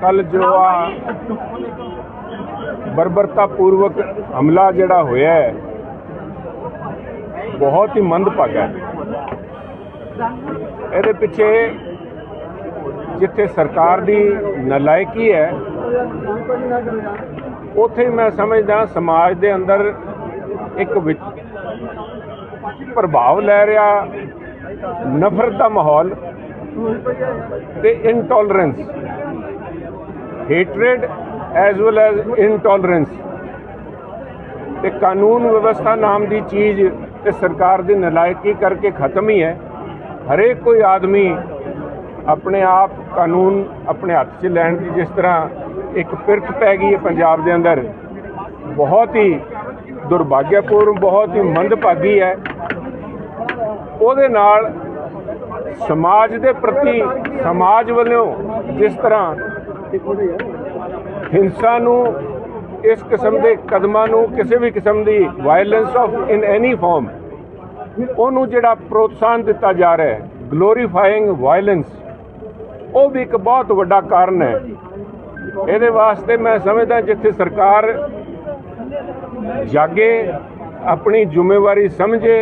ਕੱਲ ਜੋ ਆ ਬਰਬਰਤਾ ਪੂਰਵਕ ਹਮਲਾ ਜਿਹੜਾ ਹੋਇਆ ਹੈ, ਬਹੁਤ ਹੀ ਮੰਦਭਾਗਾ ਹੈ। ਇਹਦੇ ਪਿੱਛੇ ਜਿੱਥੇ ਸਰਕਾਰ ਦੀ ਨਲਾਇਕੀ ਹੈ, ਉੱਥੇ ਮੈਂ ਸਮਝਦਾ ਸਮਾਜ ਦੇ ਅੰਦਰ ਇੱਕ ਪ੍ਰਭਾਵ ਲੈ ਰਿਹਾ, ਨਫ਼ਰਤ ਦਾ ਮਾਹੌਲ। ਤੇ intolerance hatred as well as intolerance ਤੇ ਕਾਨੂੰਨ ਵਿਵਸਥਾ ਨਾਮ ਦੀ ਚੀਜ਼ ਤੇ ਸਰਕਾਰ ਦੀ ਨਲਾਇਕੀ ਕਰਕੇ ਖਤਮ ਹੀ ਹੈ। ਹਰੇਕ ਕੋਈ ਆਦਮੀ ਆਪਣੇ ਆਪ ਕਾਨੂੰਨ ਆਪਣੇ ਹੱਥ 'ਚ ਲੈਣ ਦੀ ਜਿਸ ਤਰ੍ਹਾਂ ਇੱਕ ਪਿਰਤ ਪੈ ਗਈ ਹੈ ਪੰਜਾਬ ਦੇ ਅੰਦਰ, ਬਹੁਤ ਹੀ ਦੁਰਭਾਗਿਆਪੂਰਨ, ਬਹੁਤ ਹੀ ਮੰਦਭਾਗੀ ਹੈ। ਉਹਦੇ ਨਾਲ ਸਮਾਜ ਦੇ ਪ੍ਰਤੀ ਸਮਾਜ ਵੱਲੋਂ ਜਿਸ ਤਰ੍ਹਾਂ ਹਿੰਸਾ ਨੂੰ ਇਸ ਕਿਸਮ ਦੇ ਕਦਮਾਂ ਨੂੰ ਕਿਸੇ ਵੀ ਕਿਸਮ ਦੀ violence of in any form ਉਹਨੂੰ ਜਿਹੜਾ ਪ੍ਰੋਤਸਾਹਨ ਦਿੱਤਾ ਜਾ ਰਿਹਾ ਹੈ ਗਲੋਰੀਫਾਈਂਗ ਵਾਇਲੈਂਸ ਉਹ ਵੀ ਇੱਕ ਬਹੁਤ ਵੱਡਾ ਕਾਰਨ ਹੈ। ਇਹਦੇ ਵਾਸਤੇ ਮੈਂ ਸਮਝਦਾ ਜਿੱਥੇ ਸਰਕਾਰ ਜਾਗੇ, ਆਪਣੀ ਜ਼ਿੰਮੇਵਾਰੀ ਸਮਝੇ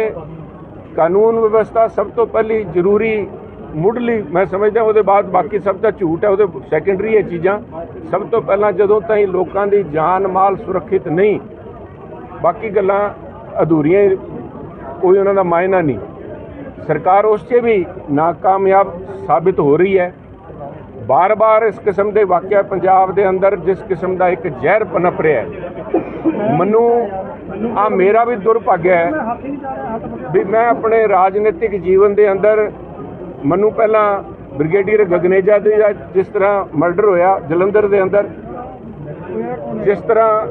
ਕਾਨੂੰਨ ਵਿਵਸਥਾ ਸਭ ਤੋਂ ਪਹਿਲੀ ਜ਼ਰੂਰੀ ਮੁੱਢਲੀ ਮੈਂ ਸਮਝਦਾ ਉਹਦੇ ਬਾਅਦ ਬਾਕੀ ਸਭ ਦਾ ਝੂਠ ਹੈ ਉਹਦੇ ਸੈਕੰਡਰੀ ਹੈ ਚੀਜ਼ਾਂ। ਸਭ ਤੋਂ ਪਹਿਲਾਂ ਜਦੋਂ ਤਾਈਂ ਲੋਕਾਂ ਦੀ ਜਾਨ ਮਾਲ ਸੁਰੱਖਿਅਤ ਨਹੀਂ ਬਾਕੀ ਗੱਲਾਂ ਅਧੂਰੀਆਂ ਹੀ, ਕੋਈ ਉਹਨਾਂ ਦਾ ਮਾਇਨਾ ਨਹੀਂ। ਸਰਕਾਰ ਉਸ 'ਚ ਵੀ ਨਾਕਾਮਯਾਬ ਸਾਬਿਤ ਹੋ ਰਹੀ ਹੈ। ਬਾਰ-ਬਾਰ ਇਸ ਕਿਸਮ ਦੇ ਵਾਕਿਆ ਪੰਜਾਬ ਦੇ ਅੰਦਰ ਜਿਸ ਕਿਸਮ ਦਾ ਇੱਕ ਜ਼ਹਿਰ ਪਨਪ ਰਿਹਾ ਹੈ। ਮੈਨੂੰ ਆ ਮੇਰਾ ਵੀ ਦੁਰਭਾਗਿਆ ਹੈ ਵੀ ਮੈਂ ਆਪਣੇ ਰਾਜਨੀਤਿਕ ਜੀਵਨ ਦੇ ਅੰਦਰ ਮੈਨੂੰ ਪਹਿਲਾਂ ਬ੍ਰਿਗੇਡੀਅਰ ਗਗਨੇਜਾ ਦੇ ਜਿਸ ਤਰ੍ਹਾਂ ਮਰਡਰ ਹੋਇਆ ਜਲੰਧਰ ਦੇ ਅੰਦਰ ਜਿਸ ਤਰ੍ਹਾਂ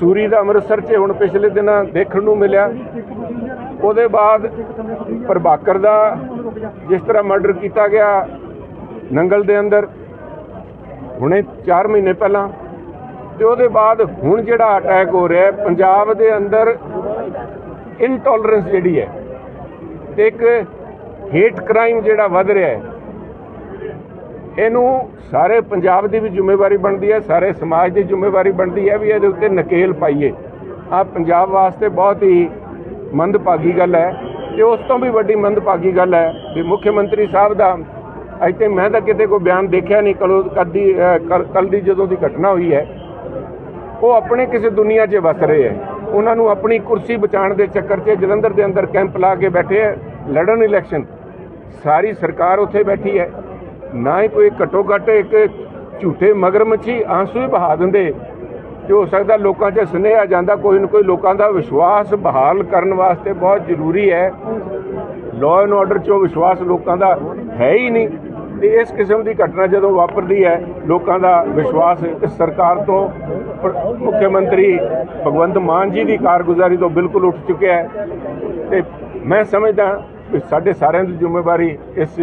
ਸੂਰੀ ਦਾ ਅੰਮ੍ਰਿਤਸਰ 'ਚ ਹੁਣ ਪਿਛਲੇ ਦਿਨਾਂ ਦੇਖਣ ਨੂੰ ਮਿਲਿਆ ਉਹਦੇ ਬਾਅਦ ਪ੍ਰਭਾਕਰ ਦਾ ਜਿਸ ਤਰ੍ਹਾਂ ਮਰਡਰ ਕੀਤਾ ਗਿਆ ਨੰਗਲ ਦੇ ਅੰਦਰ ਹੁਣੇ 4 ਮਹੀਨੇ ਪਹਿਲਾਂ ਤੇ ਉਹਦੇ ਬਾਅਦ ਹੁਣ ਜਿਹੜਾ ਅਟੈਕ ਹੋ ਰਿਹਾ ਪੰਜਾਬ ਦੇ ਅੰਦਰ ਇਨਟੋਲਰੈਂਸ ਜਿਹੜੀ ਹੈ ਤੇ ਇੱਕ ਹੇਟ ਕ੍ਰਾਈਮ ਜਿਹੜਾ ਵੱਧ ਰਿਹਾ ਹੈ, ਇਹਨੂੰ ਸਾਰੇ ਪੰਜਾਬ ਦੀ ਵੀ ਜ਼ਿੰਮੇਵਾਰੀ ਬਣਦੀ ਹੈ, ਸਾਰੇ ਸਮਾਜ ਦੀ ਜ਼ਿੰਮੇਵਾਰੀ ਬਣਦੀ ਹੈ ਵੀ ਇਹਦੇ ਉੱਤੇ ਨਕੇਲ ਪਾਈਏ। ਆ ਪੰਜਾਬ ਵਾਸਤੇ ਬਹੁਤ ਹੀ ਮੰਦਭਾਗੀ ਗੱਲ ਹੈ ਤੇ ਉਸ ਤੋਂ ਵੀ ਵੱਡੀ ਮੰਦਭਾਗੀ ਗੱਲ ਹੈ ਵੀ ਮੁੱਖ ਮੰਤਰੀ ਸਾਹਿਬ ਦਾ ਅੱਜ ਤੇ ਮੈਂ ਤਾਂ ਕਿਤੇ ਕੋਈ ਬਿਆਨ ਦੇਖਿਆ ਨਹੀਂ ਕਲੋ ਕੱਦੀ ਕੱਲ ਦੀ ਜਦੋਂ ਦੀ ਘਟਨਾ ਹੋਈ ਹੈ। ਉਹ ਆਪਣੇ ਕਿਸੇ ਦੁਨੀਆ 'ਚ ਵਸ ਰਹੇ ਹੈ। ਉਹਨਾਂ ਨੂੰ ਆਪਣੀ ਕੁਰਸੀ ਬਚਾਉਣ ਦੇ ਚੱਕਰ 'ਚ ਜਲੰਧਰ ਦੇ ਅੰਦਰ ਕੈਂਪ ਲਾ ਕੇ ਬੈਠੇ ਹੈ। ਲੜਨ ਇਲੈਕਸ਼ਨ ਸਾਰੀ ਸਰਕਾਰ ਉੱਥੇ ਬੈਠੀ ਹੈ। ਨਾ ਹੀ ਕੋਈ ਘੱਟੋ ਘੱਟ ਇੱਕ ਝੂਠੇ ਮਗਰਮੱਛੀ ਆਂਸੂ ਹੀ ਬਹਾ ਦਿੰਦੇ। ਤੇ ਹੋ ਸਕਦਾ ਲੋਕਾਂ 'ਚ ਸੁਨੇਹਾ ਜਾਂਦਾ ਕੋਈ ਨਾ ਕੋਈ ਲੋਕਾਂ ਦਾ ਵਿਸ਼ਵਾਸ ਬਹਾਲ ਕਰਨ ਵਾਸਤੇ ਬਹੁਤ ਜ਼ਰੂਰੀ ਹੈ। ਲਾਅ ਐਂਡ ਆਰਡਰ 'ਚੋਂ ਵਿਸ਼ਵਾਸ ਲੋਕਾਂ ਦਾ ਹੈ ਹੀ ਨਹੀਂ। ਤੇ ਇਸ ਕਿਸਮ ਦੀ ਘਟਨਾ ਜਦੋਂ ਵਾਪਰਦੀ ਹੈ, ਲੋਕਾਂ ਦਾ ਵਿਸ਼ਵਾਸ ਇਸ ਸਰਕਾਰ ਤੋਂ ਮੁੱਖ ਮੰਤਰੀ ਭਗਵੰਤ ਮਾਨ ਜੀ ਦੀ ਕਾਰਗੁਜ਼ਾਰੀ ਤੋਂ ਬਿਲਕੁਲ ਉੱਠ ਚੁੱਕਿਆ ਹੈ। ਤੇ ਮੈਂ ਸਮਝਦਾ ਕਿ ਸਾਡੇ ਸਾਰਿਆਂ ਦੀ ਜ਼ਿੰਮੇਵਾਰੀ ਇਸ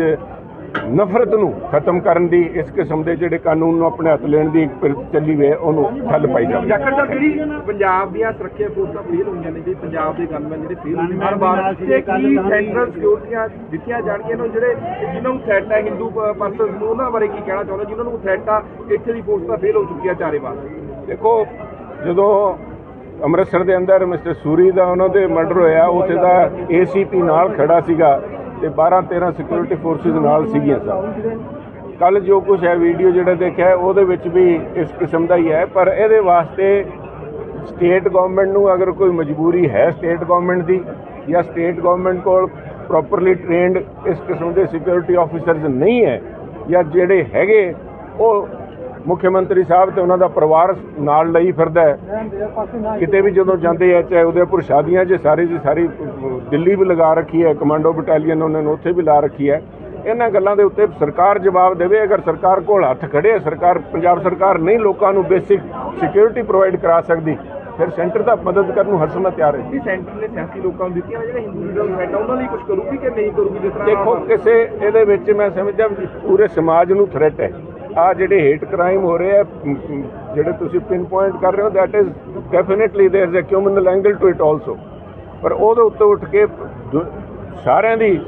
ਨਫ਼ਰਤ ਨੂੰ ਖਤਮ ਕਰਨ ਦੀ ਇਸ ਕਿਸਮ ਦੇ ਜਿਹੜੇ ਕਾਨੂੰਨ ਨੂੰ ਆਪਣੇ ਹੱਥ ਲੈਣ ਦੀ ਚੱਲੀ ਵੇ ਉਹਨੂੰ ਠੱਲ ਪਾਈ ਜਾਵੇ। ਜਾਖੜ ਸਾਹਿਬ ਜਿਹੜੀ ਪੰਜਾਬ ਦੀਆਂ ਸੁਰੱਖਿਆ ਫੋਰਸਾਂ ਫੇਲ ਹੋਈਆਂ ਨੇ ਜੀ ਪੰਜਾਬ ਦੇ ਗਨਮੈਨ ਜਿਹੜੇ ਫੇਲ ਹੋਏ ਹਰ ਵਾਰ ਤੇ ਕੀ ਸੈਂਟਰਲ ਸਿਕਿਉਰਟੀਆਂ ਦਿੱਤੀਆਂ ਜਾਣਗੀਆਂ ਨੂੰ ਜਿਹੜੇ ਜਿਨ੍ਹਾਂ ਨੂੰ ਥ੍ਰੈਟ ਹੈ ਹਿੰਦੂ ਪਰਸਨਸ ਨੂੰ ਉਹਨਾਂ ਬਾਰੇ ਕੀ ਕਹਿਣਾ ਚਾਹੁੰਦੇ ਜਿਨ੍ਹਾਂ ਨੂੰ ਥ੍ਰੈਟ ਆ ਇੱਥੇ ਦੀ ਫੋਰਸ ਤਾਂ ਫੇਲ ਹੋ ਚੁੱਕੀ ਆ ਚਾਰੇ ਵਾਰ। ਦੇਖੋ ਜਦੋਂ ਅੰਮ੍ਰਿਤਸਰ ਦੇ ਅੰਦਰ ਮਿਸਟਰ ਸੂਰੀ ਦਾ ਉਹਨਾਂ ਦੇ ਮਰਡਰ ਹੋਇਆ ਉੱਥੇ ਦਾ ਏਸੀਪੀ ਨਾਲ ਖੜਾ ਸੀਗਾ। ਤੇ 12 13 ਸਿਕਿਉਰਿਟੀ ਫੋਰਸਿਸ ਨਾਲ ਸੀਗੀਆਂ ਸਭ ਕੱਲ ਜੋ ਕੁਝ ਹੈ ਵੀਡੀਓ ਜਿਹੜਾ ਦੇਖਿਆ ਉਹਦੇ ਵਿੱਚ ਵੀ ਇਸ ਕਿਸਮ ਦਾ ਹੀ ਹੈ, ਪਰ ਇਹਦੇ ਵਾਸਤੇ ਸਟੇਟ ਗਵਰਨਮੈਂਟ ਨੂੰ ਅਗਰ ਕੋਈ ਮਜਬੂਰੀ ਹੈ ਸਟੇਟ ਗਵਰਨਮੈਂਟ ਦੀ ਜਾਂ ਸਟੇਟ ਗਵਰਨਮੈਂਟ ਕੋਲ ਪ੍ਰੋਪਰਲੀ ਟ੍ਰੇਨਡ ਇਸ ਕਿਸਮ ਦੇ ਸਿਕਿਉਰਿਟੀ ਆਫੀਸਰਸ ਨਹੀਂ ਹੈ ਜਾਂ ਜਿਹੜੇ ਹੈਗੇ, ਉਹ ਮੁੱਖ ਮੰਤਰੀ ਸਾਹਿਬ ਤੇ ਉਹਨਾਂ ਦਾ ਪਰਿਵਾਰ ਨਾਲ ਲਈ ਫਿਰਦਾ ਹੈ। ਕਿਤੇ ਵੀ ਜਦੋਂ ਜਾਂਦੇ ਆ, ਚਾਹੇ ਉਦੈਪੁਰ ਸ਼ਾਦੀਆਂ 'ਚ ਸਾਰੇ ਦੀ ਸਾਰੀ ਦਿੱਲੀ ਵੀ ਲਗਾ ਰੱਖੀ ਹੈ ਕਮਾਂਡੋ ਬਟਾਲੀਅਨ ਉਹਨਾਂ ਨੇ ਉੱਥੇ ਵੀ ਲਾ ਰੱਖੀ ਹੈ ਇਹਨਾਂ ਗੱਲਾਂ ਦੇ ਉੱਤੇ ਸਰਕਾਰ ਜਵਾਬ ਦੇਵੇ ਅਗਰ ਸਰਕਾਰ ਕੋਲ ਹੱਥ ਖੜੇ ਹੈ ਸਰਕਾਰ ਪੰਜਾਬ ਸਰਕਾਰ ਨਹੀਂ ਲੋਕਾਂ ਨੂੰ ਬੇਸਿਕ ਸਿਕਿਉਰਿਟੀ ਪ੍ਰੋਵਾਈਡ ਕਰਾ ਸਕਦੀ ਫਿਰ ਸੈਂਟਰ ਤਾਂ ਮਦਦ ਕਰਨ ਨੂੰ ਹਰ ਸਮੇਂ ਤਿਆਰ ਹੈ ਕੀ ਸੈਂਟਰ ਨੇ ਸਿਆਸੀ ਲੋਕਾਂ ਨੂੰ ਦਿੱਤੀਆਂ ਨੇ ਜਿਹੜੇ ਹਿੰਦੂ ਲੀਡਰ ਨੂੰ ਥ੍ਰੈਟ ਆ ਉਹਨਾਂ ਲਈ ਕੁਝ ਕਰੂਗੀ ਕਿ ਨਹੀਂ ਕਰੂਗੀ ਜਿਸ ਤਰ੍ਹਾਂ ਦੇਖੋ ਕਿਸੇ ਇਹਦੇ ਵਿੱਚ ਮੈਂ ਸਮਝਦਾ ਵੀ ਪੂਰੇ ਸਮਾਜ ਨੂੰ ਥ੍ਰੈਟ ਹੈ ਆ ਜਿਹੜੇ ਹੇਟ ਕ੍ਰਾਈਮ ਹੋ ਰਹੇ ਆ ਮ, ਮ, ਜਿਹੜੇ ਤੁਸੀਂ ਪਿਨ ਪੁਆਇੰਟ ਕਰ ਰਹੇ ਹੋ that is definitely there is a criminal angle to it also ਪਰ ਉਹਦੇ ਉੱਤੇ ਉੱਠ ਕੇ ਦੁ- ਸਾਰਿਆਂ ਦੀ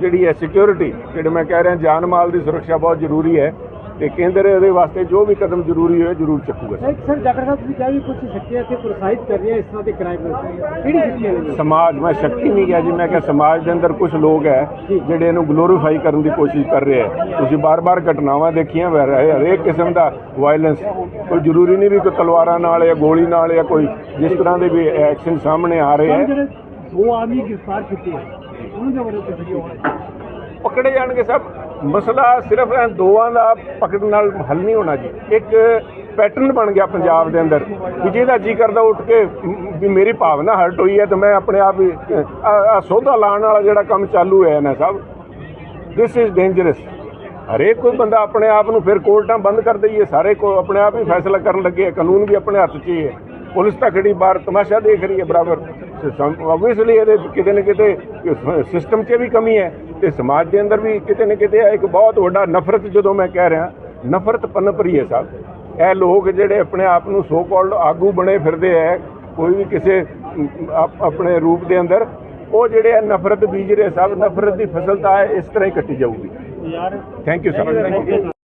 ਜਿਹੜੀ ਹੈ ਸਿਕਿਉਰਿਟੀ ਜਿਹੜੇ ਮੈਂ ਕਹਿ ਰਿਹਾ ਜਾਨ ਮਾਲ ਦੀ ਸੁਰੱਖਿਆ ਬਹੁਤ ਜ਼ਰੂਰੀ ਹੈ। ਤੇ ਕੇਂਦਰ ਇਹਦੇ ਵਾਸਤੇ ਜੋ ਵੀ ਕਦਮ ਜ਼ਰੂਰੀ ਹੋਏ ਜ਼ਰੂਰ ਚੱਕੂਗਾ। ਸਰ ਸਰ ਜਾਖੜ ਸਾਹਿਬ ਤੁਸੀਂ ਕਿਹਾ ਵੀ ਕੁਝ ਸ਼ਕਤੀਆਂ ਇੱਥੇ ਪ੍ਰੋਤਸਾਹਿਤ ਕਰ ਰਹੀਆਂ ਇਸ ਤਰ੍ਹਾਂ ਦੇ ਕ੍ਰਾਈਮ ਕਿਹੜੀ ਸ਼ਕਤੀਆਂ ਨੇ? ਸਮਾਜ ਮੈਂ ਸ਼ੱਕੀ ਨਹੀਂ ਗਿਆ ਜੀ ਮੈਂ ਕਿਹਾ ਸਮਾਜ ਦੇ ਅੰਦਰ ਕੁਝ ਲੋਕ ਹੈ ਜਿਹੜੇ ਇਹਨੂੰ ਗਲੋਰੀਫਾਈ ਕਰਨ ਦੀ ਕੋਸ਼ਿਸ਼ ਕਰ ਰਹੇ ਹੈ। ਤੁਸੀਂ ਬਾਰ-ਬਾਰ ਘਟਨਾਵਾਂ ਦੇਖੀਆਂ ਵੈ ਰਹੇ ਹਰੇਕ ਕਿਸਮ ਦਾ ਵਾਇਲੈਂਸ ਕੋਈ ਜ਼ਰੂਰੀ ਨਹੀਂ ਵੀ ਕੋਈ ਤਲਵਾਰਾਂ ਨਾਲ ਜਾਂ ਗੋਲੀ ਨਾਲ ਜਾਂ ਕੋਈ ਜਿਸ ਤਰ੍ਹਾਂ ਦੇ ਵੀ ਐਕਸ਼ਨ ਸਾਹਮਣੇ ਆ ਰਹੇ ਹੈ। ਦੋ ਆਦਮੀ ਗ੍ਰਿਫਤਾਰ ਕੀਤੇ ਉਹਨਾਂ ਦੇ ਬਾਰੇ ਤੁਸੀਂ? ਪਕੜੇ ਜਾਣਗੇ ਸਭ ਮਸਲਾ ਸਿਰਫ ਇਹ ਦੋਵਾਂ ਦਾ ਪਕੜਨ ਨਾਲ ਹੱਲ ਨਹੀਂ ਹੋਣਾ ਜੀ। ਇੱਕ ਪੈਟਰਨ ਬਣ ਗਿਆ ਪੰਜਾਬ ਦੇ ਅੰਦਰ, ਵੀ ਜਿਹਦਾ ਜੀ ਕਰਦਾ ਉੱਠ ਕੇ, ਵੀ ਮੇਰੀ ਭਾਵਨਾ ਹਰਟ ਹੋਈ ਹੈ ਤੇ ਮੈਂ ਆਪਣੇ ਆਪ ਹੀ ਸੋਧਾ ਲਾਉਣ ਵਾਲਾ ਜਿਹੜਾ ਕੰਮ ਚਾਲੂ ਹੈ ਨਾ ਸਭ। ਦਿਸ ਇਜ਼ ਡੇਂਜਰਸ ਹਰੇਕ ਕੋਈ ਬੰਦਾ ਆਪਣੇ ਆਪ ਨੂੰ ਫਿਰ ਕੋਰਟਾਂ ਬੰਦ ਕਰ ਦਈਏ, ਸਾਰੇ ਕੋ ਆਪਣੇ ਆਪ ਹੀ ਫੈਸਲਾ ਕਰਨ ਲੱਗੇ ਹੈ। ਕਾਨੂੰਨ ਵੀ ਆਪਣੇ ਹੱਥ 'ਚ ਹੀ ਹੈ। ਪੁਲਿਸ ਤਾਂ ਖੜੀ, ਬਾਹਰ ਤਮਾਸ਼ਾ ਦੇਖ ਰਹੀ ਹੈ, ਬਰਾਬਰ। ਆਬਵੀਅਸਲੀ ਇਹਦੇ ਕਿਤੇ ਨਾ ਕਿਤੇ ਸਿਸਟਮ 'ਚ ਵੀ ਕਮੀ ਹੈ ਤੇ ਸਮਾਜ ਦੇ ਅੰਦਰ ਵੀ ਕਿਤੇ ਨਾ ਕਿਤੇ ਇੱਕ ਬਹੁਤ ਵੱਡਾ ਨਫ਼ਰਤ ਜਦੋਂ ਮੈਂ ਕਹਿ ਰਿਹਾ ਨਫ਼ਰਤ ਪਨਪ ਰਹੀ ਹੈ ਸਾਹਿਬ ਇਹ ਲੋਕ ਜਿਹੜੇ ਆਪਣੇ ਆਪ ਨੂੰ ਸੋ ਕਾਲਡ ਆਗੂ ਬਣੇ ਫਿਰਦੇ ਹੈ ਕੋਈ ਵੀ ਕਿਸੇ ਆਪਣੇ ਰੂਪ ਦੇ ਅੰਦਰ ਉਹ ਜਿਹੜੇ ਨਫ਼ਰਤ ਬੀਜ ਰਹੇ ਸਭ ਨਫ਼ਰਤ ਦੀ ਫਸਲ ਤਾਂ ਇਸ ਤਰ੍ਹਾਂ ਹੀ ਕੱਟੀ ਜਾਊਗੀ। Thank you sir